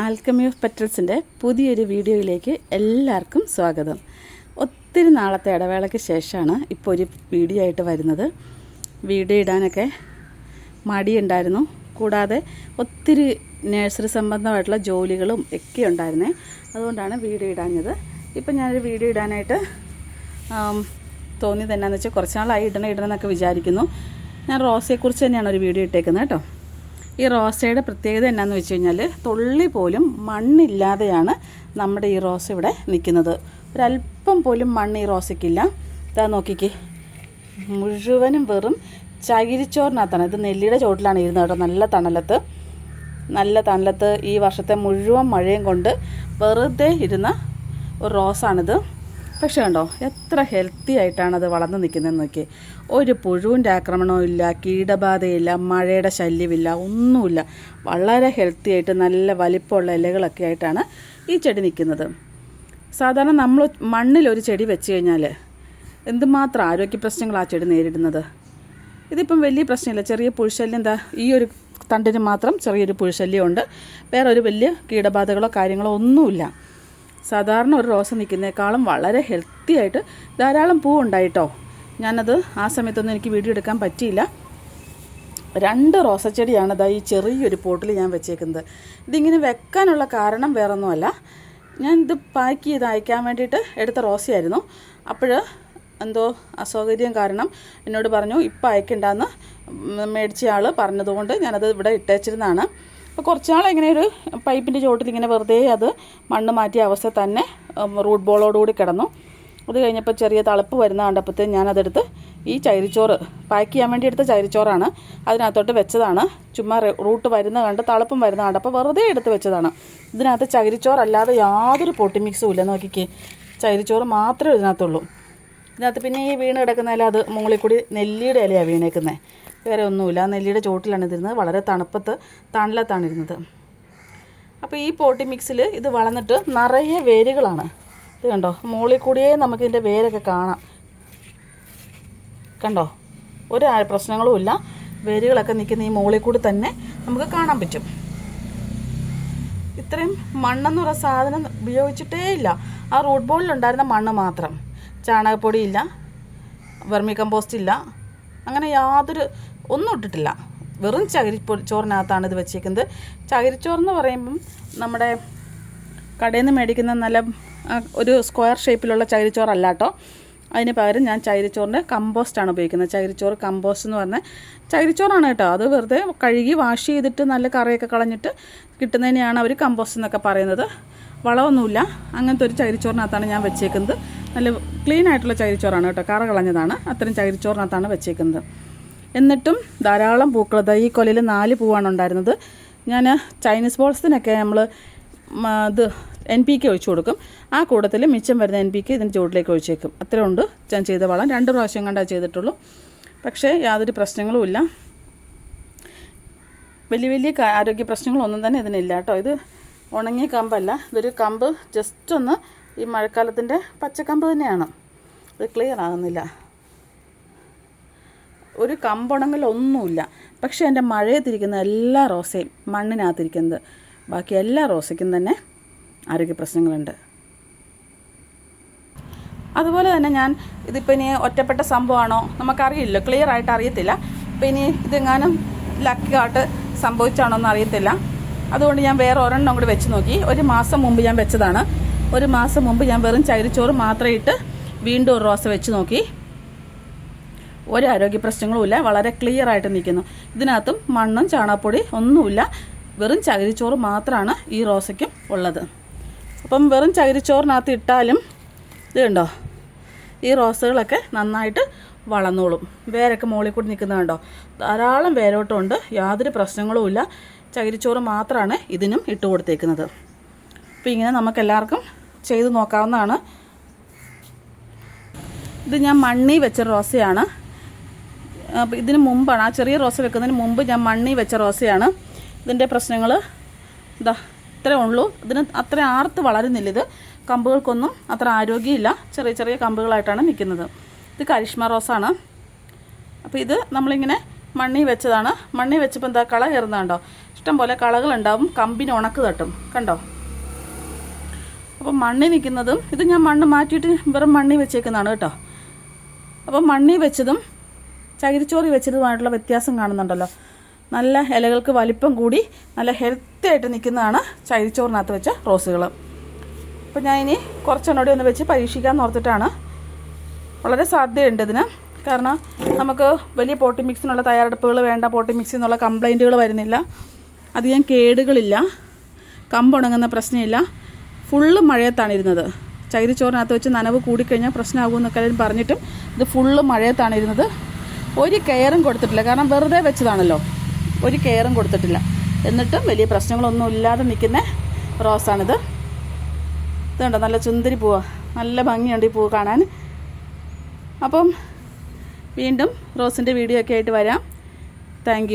Alchemy of പെറ്റൽസിന്റെ പുതിയൊരു വീഡിയോയിലേക്ക് എല്ലാവർക്കും സ്വാഗതം. ഒത്തിരി നാളത്തെ ഇടവേളയ്ക്ക് ശേഷമാണ് ഇപ്പോൾ ഒരു വീഡിയോ ആയിട്ട് വരുന്നത്. വീഡിയോ ഇടാനൊക്കെ മടിയുണ്ടായിരുന്നു. കൂടാതെ ഒത്തിരി നേഴ്സറി സംബന്ധമായിട്ടുള്ള ജോലികളും ഒക്കെ ഉണ്ടായിരുന്നേ. അതുകൊണ്ടാണ് വീഡിയോ ഇടാഞ്ഞത്. ഇപ്പം ഞാനൊരു വീഡിയോ ഇടാനായിട്ട് തോന്നിയത് എന്നാന്ന് വെച്ചാൽ കുറച്ച് നാളായി ഇടണം ഇടണം എന്നൊക്കെ വിചാരിക്കുന്നു. ഞാൻ റോസയെക്കുറിച്ച് തന്നെയാണ് ഒരു വീഡിയോ ഇട്ടേക്കുന്നത് കേട്ടോ. ഈ റോസയുടെ പ്രത്യേകത എന്നാന്ന് വെച്ച് കഴിഞ്ഞാൽ തുള്ളി പോലും മണ്ണില്ലാതെയാണ് നമ്മുടെ ഈ റോസ ഇവിടെ നിൽക്കുന്നത്. ഒരല്പം പോലും മണ്ണ് ഈ റോസയ്ക്കില്ല. ഇതാ നോക്കിക്കേ. മുഴുവനും വെറും ചകിരിച്ചോറിനകത്താണ്. ഇത് നെല്ലിയുടെ ചോട്ടിലാണ് ഇരുന്നത് കേട്ടോ. നല്ല തണലത്ത്. നല്ല തണലത്ത് ഈ വർഷത്തെ മുഴുവൻ മഴയും കൊണ്ട് വെറുതെ ഇരുന്ന ഒരു റോസാണിത്. പക്ഷേ കണ്ടോ എത്ര ഹെൽത്തി ആയിട്ടാണ് അത് വളർന്നു നിൽക്കുന്നതെന്ന് നോക്കി ഒരു പുഴുവിന്റെ ആക്രമണവും ഇല്ല കീടബാധയില്ല മഴയുടെ ശല്യമില്ല ഒന്നുമില്ല. വളരെ ഹെൽത്തി ആയിട്ട് നല്ല വലിപ്പമുള്ള ഇലകളൊക്കെ ആയിട്ടാണ് ഈ ചെടി നിൽക്കുന്നത്. സാധാരണ നമ്മൾ മണ്ണിൽ ഒരു ചെടി വെച്ച് കഴിഞ്ഞാൽ എന്തുമാത്രം ആരോഗ്യ പ്രശ്നങ്ങൾ ആ ചെടി നേരിടുന്നത്? ഇതിപ്പം വലിയ പ്രശ്നമില്ല. ചെറിയ പുഴുശല്യം എന്താ ഈ ഒരു തണ്ടിന് മാത്രം ചെറിയൊരു പുഴുശല്യമുണ്ട്. വേറെ ഒരു വലിയ കീടബാധകളോ കാര്യങ്ങളോ ഒന്നുമില്ല. സാധാരണ ഒരു റോസ നിൽക്കുന്നേക്കാളും വളരെ ഹെൽത്തി ആയിട്ട് ധാരാളം പൂ ഉണ്ടായിട്ടോ. ഞാനത് ആ സമയത്തൊന്നും എനിക്ക് വീഡിയോ എടുക്കാൻ പറ്റിയില്ല. രണ്ട് റോസച്ചെടിയാണ് ഇതാ ഈ ചെറിയൊരു പോട്ടിൽ ഞാൻ വെച്ചേക്കുന്നത്. ഇതിങ്ങനെ വെക്കാനുള്ള കാരണം വേറൊന്നുമല്ല. ഞാൻ ഇത് പാക്ക് ചെയ്ത് അയക്കാൻ വേണ്ടിയിട്ട് എടുത്ത റോസയായിരുന്നു. അപ്പോൾ എന്തോ അസൗകര്യം കാരണം എന്നോട് പറഞ്ഞു ഇപ്പം അയക്കണ്ടെന്ന് മേടിച്ച ആൾ പറഞ്ഞതുകൊണ്ട് ഞാനത് ഇവിടെ ഇട്ടേച്ചിരുന്നതാണ്. അപ്പോൾ കുറച്ച് നാൾ ഇങ്ങനെ ഒരു പൈപ്പിന്റെ ചുവട്ടിൽ ഇങ്ങനെ വെറുതെ അത് മണ്ണ് മാറ്റിയ അവസ്ഥ തന്നെ റൂട്ട് ബോളോടുകൂടി കിടന്നു. അത് കഴിഞ്ഞപ്പോൾ ചെറിയ തളുപ്പ് വരുന്ന കണ്ടപ്പോഴത്തേ ഞാനതെടുത്ത് ഈ ചൈരിച്ചോറ് പാക്ക് ചെയ്യാൻ വേണ്ടി എടുത്ത ചൈരിച്ചോറാണ് അതിനകത്തോട്ട് വെച്ചതാണ്. ചുമ്മാ റൂട്ട് വരുന്ന കണ്ട് തളുപ്പും വരുന്ന കണ്ടപ്പോൾ വെറുതെ എടുത്ത് വെച്ചതാണ്. ഇതിനകത്ത് ചൈരിച്ചോറല്ലാതെ യാതൊരു പൊട്ടി മിക്സും ഇല്ല. നോക്കിക്കേ ചൈരിച്ചോറ് മാത്രമേ ഇതിനകത്തുള്ളൂ. ഇതിനകത്ത് പിന്നെ ഈ വീണ് കിടക്കുന്നതിൽ അത് മുകളിൽ കൂടി നെല്ലിയുടെ ഇലയാണ് വീണേക്കുന്നത് വേറെ ഒന്നുമില്ല. നെല്ലിയുടെ ചോട്ടിലാണ് ഇതിരുന്നത്. വളരെ തണുപ്പത്ത് തണലത്താണ് ഇരുന്നത് അപ്പോൾ ഈ പോട്ടി മിക്സിൽ ഇത് വളർന്നിട്ട് നിറയെ വേരുകളാണ്. ഇത് കണ്ടോ? മുകളിൽ കൂടിയേ നമുക്ക് ഇതിന്റെ വേരൊക്കെ കാണാം. കണ്ടോ? ഒരു പ്രശ്നങ്ങളുമില്ല വേരുകളൊക്കെ നിൽക്കുന്ന ഈ മുകളിൽ കൂടി തന്നെ നമുക്ക് കാണാൻ പറ്റും. ഇത്രയും മണ്ണെന്ന് പറയുന്ന സാധനം ഉപയോഗിച്ചിട്ടേ ഇല്ല. ആ റൂട്ട് ബോളിലുണ്ടായിരുന്ന മണ്ണ് മാത്രം. ചാണകപ്പൊടിയില്ല വെർമി കമ്പോസ്റ്റ് ഇല്ല. അങ്ങനെ യാതൊരു ഒന്നും ഇട്ടിട്ടില്ല. വെറും ചകിരിപ്പൊ ചോറിനകത്താണ് ഇത് വെച്ചേക്കുന്നത്. ചകിരിച്ചോറെന്ന് പറയുമ്പം നമ്മുടെ കടയിൽ നിന്ന് മേടിക്കുന്ന നല്ല ഒരു സ്ക്വയർ ഷേപ്പിലുള്ള ചകിരിച്ചോറല്ല കേട്ടോ അതിന് പകരം ഞാൻ ചകിരിച്ചോറിന്റെ കമ്പോസ്റ്റാണ് ഉപയോഗിക്കുന്നത്. ചകിരിച്ചോറ് കമ്പോസ്റ്റ് എന്ന് പറഞ്ഞാൽ ചകിരിച്ചോറാണ് കേട്ടോ. അത് വെറുതെ കഴുകി വാഷ് ചെയ്തിട്ട് നല്ല കറിയൊക്കെ കളഞ്ഞിട്ട് കിട്ടുന്നതിനെയാണ് അവർ കമ്പോസ്റ്റ് എന്നൊക്കെ പറയുന്നത്. വളമൊന്നുമില്ല. അങ്ങനത്തെ ഒരു ചകിരിച്ചോറിനകത്താണ് ഞാൻ വെച്ചേക്കുന്നത്. നല്ല ക്ലീൻ ആയിട്ടുള്ള ചകിരിച്ചോറാണ് കേട്ടോ. കറ കളഞ്ഞതാണ്. അത്തരം ചകിരിച്ചോറിനകത്താണ് വെച്ചേക്കുന്നത്. എന്നിട്ടും ധാരാളം പൂക്കൾ. ഈ കൊലയിൽ നാല് പൂവാണ് ഉണ്ടായിരുന്നത്. ഞാൻ ചൈനീസ് ബോൾസിനൊക്കെ നമ്മൾ ഇത് എൻ പി കെ ഒഴിച്ചു കൊടുക്കും. ആ കൂടത്തിൽ മിച്ചം വരുന്ന എൻ പി കെ ഇതിന്റെ ചുവട്ടിലേക്ക് ഒഴിച്ചേക്കും. അത്രയും ഉണ്ട് ഞാൻ ചെയ്ത വളം. രണ്ട് പ്രാവശ്യം കണ്ടാ ചെയ്തിട്ടുള്ളൂ. പക്ഷേ യാതൊരു പ്രശ്നങ്ങളുമില്ല വലിയ വലിയ ആരോഗ്യ പ്രശ്നങ്ങളൊന്നും തന്നെ ഇതിനില്ല കേട്ടോ. ഇത് ഉണങ്ങിയ കമ്പല്ല. ഇതൊരു കമ്പ് ജസ്റ്റ് ഒന്ന് ഈ മഴക്കാലത്തിന്റെ പച്ചക്കമ്പ് തന്നെയാണ്. ഇത് ക്ലിയർ ആകുന്നില്ല. ഒരു കമ്പുണങ്ങൽ ഒന്നുമില്ല പക്ഷേ എന്റെ മഴയത്തിരിക്കുന്ന എല്ലാ റോസയും മണ്ണിനകത്തിരിക്കുന്നത്. ബാക്കി എല്ലാ റോസയ്ക്കും തന്നെ ആരോഗ്യ പ്രശ്നങ്ങളുണ്ട്. അതുപോലെ തന്നെ ഞാൻ ഇതിപ്പോൾ ഇനി ഒറ്റപ്പെട്ട സംഭവമാണോ നമുക്കറിയില്ല. ക്ലിയർ ആയിട്ട് അറിയത്തില്ല. അപ്പോൾ ഇനി ഇതെങ്ങാനും ലക്കിയായിട്ട് സംഭവിച്ചാണോ എന്ന് അറിയത്തില്ല. അതുകൊണ്ട് ഞാൻ വേറെ ഒരെണ്ണം കൂടി വെച്ച് നോക്കി. ഒരു മാസം മുമ്പ് ഞാൻ വെച്ചതാണ്. ഒരു മാസം മുമ്പ് ഞാൻ വെറും ചകിരിച്ചോറ് മാത്രം ഇട്ട് വീണ്ടും ഒരു റോസ വെച്ച് നോക്കി. ഒരു ആരോഗ്യ പ്രശ്നങ്ങളുമില്ല വളരെ ക്ലിയർ ആയിട്ട് നിൽക്കുന്നു. ഇതിനകത്തും മണ്ണും ചാണകപ്പൊടി ഒന്നുമില്ല. വെറും ചകിരിച്ചോറ് മാത്രമാണ് ഈ റോസയ്ക്കും ഉള്ളത്. അപ്പം വെറും ചകിരിച്ചോറിനകത്ത് ഇട്ടാലും ഇത് കണ്ടോ? ഈ റോസകളൊക്കെ നന്നായിട്ട് വളർന്നോളും. വേരൊക്കെ മുകളിൽ കൂടി നിൽക്കുന്നത് കണ്ടോ? ധാരാളം വേരോട്ടമുണ്ട്. യാതൊരു പ്രശ്നങ്ങളുമില്ല ചകിരിച്ചോറ് മാത്രമാണ് ഇതിനും ഇട്ട് കൊടുത്തേക്കുന്നത്. അപ്പോൾ ഇങ്ങനെ നമുക്കെല്ലാവർക്കും ചെയ്ത് നോക്കാവുന്നതാണ്. ഇത് ഞാൻ മണ്ണി വെച്ച റോസയാണ്. ഇതിന് മുമ്പാണ് ആ ചെറിയ റോസ വെക്കുന്നതിന് മുമ്പ് ഞാൻ മണ്ണി വെച്ച റോസയാണ്. ഇതിന്റെ പ്രശ്നങ്ങൾ ഇതാ ഇത്രേ ഉള്ളൂ. ഇതിന് അത്ര ആർത്ത് വളരുന്നില്ല ഇത്. കമ്പുകൾക്കൊന്നും അത്ര ആരോഗ്യമില്ല. ചെറിയ ചെറിയ കമ്പുകളായിട്ടാണ് നിൽക്കുന്നത്. ഇത് കരിഷ്മ റോസാണ്. അപ്പോൾ ഇത് നമ്മളിങ്ങനെ മണ്ണി വെച്ചതാണ്. മണ്ണി വെച്ചപ്പോൾ എന്താ കള കയറുന്നുണ്ടോ ഇഷ്ടം പോലെ കളകളുണ്ടാവും കമ്പിന് ഉണക്ക് തട്ടും. കണ്ടോ? അപ്പോൾ മണ്ണി നിൽക്കുന്നതും ഇത് ഞാൻ മണ്ണ് മാറ്റിയിട്ട് വെറും മണ്ണി വെച്ചേക്കുന്നതാണ് കേട്ടോ. അപ്പോൾ മണ്ണി വെച്ചതും ചകിരിച്ചോറി വെച്ചതുമായിട്ടുള്ള വ്യത്യാസം കാണുന്നുണ്ടല്ലോ. നല്ല ഇലകൾക്ക് വലിപ്പം കൂടി നല്ല ഹെൽത്തി ആയിട്ട് നിൽക്കുന്നതാണ് ചകിരിച്ചോറിനകത്ത് വെച്ച റോസുകൾ അപ്പോൾ ഞാൻ ഇനി കുറച്ചെണ്ണോടെ ഒന്ന് വെച്ച് പരീക്ഷിക്കാൻ ഓർത്തിട്ടാണ് വളരെ സാധ്യതയുണ്ട് ഇതിന്. കാരണം നമുക്ക് വലിയ പോട്ടി മിക്സിനുള്ള തയ്യാറെടുപ്പുകൾ വേണ്ട പോട്ടി മിക്സിൽ നിന്നുള്ള കംപ്ലൈന്റുകൾ വരുന്നില്ല. അധികം കേടുകളില്ല. കമ്പുണങ്ങുന്ന പ്രശ്നമില്ല. ഫുള്ള് മഴയത്താണ് ഇരുന്നത്. ചകിരിച്ചോറിനകത്ത് വെച്ച് നനവ് കൂടിക്കഴിഞ്ഞാൽ പ്രശ്നമാകുമെന്നൊക്കെ പറഞ്ഞിട്ടും ഇത് ഫുള്ള് മഴയത്താണ് ഇരുന്നത്. ഒരു കെയറും കൊടുത്തിട്ടില്ല. കാരണം വെറുതെ വെച്ചതാണല്ലോ. ഒരു കെയറും കൊടുത്തിട്ടില്ല. എന്നിട്ടും വലിയ പ്രശ്നങ്ങളൊന്നും ഇല്ലാതെ നിൽക്കുന്ന റോസാണിത്. ഇതുണ്ടോ? നല്ല ചുന്തിരി പൂവ്. നല്ല ഭംഗിയുണ്ട് ഈ പൂവ് കാണാൻ. അപ്പം വീണ്ടും റോസിന്റെ വീഡിയോ ഒക്കെ ആയിട്ട് വരാം. താങ്ക്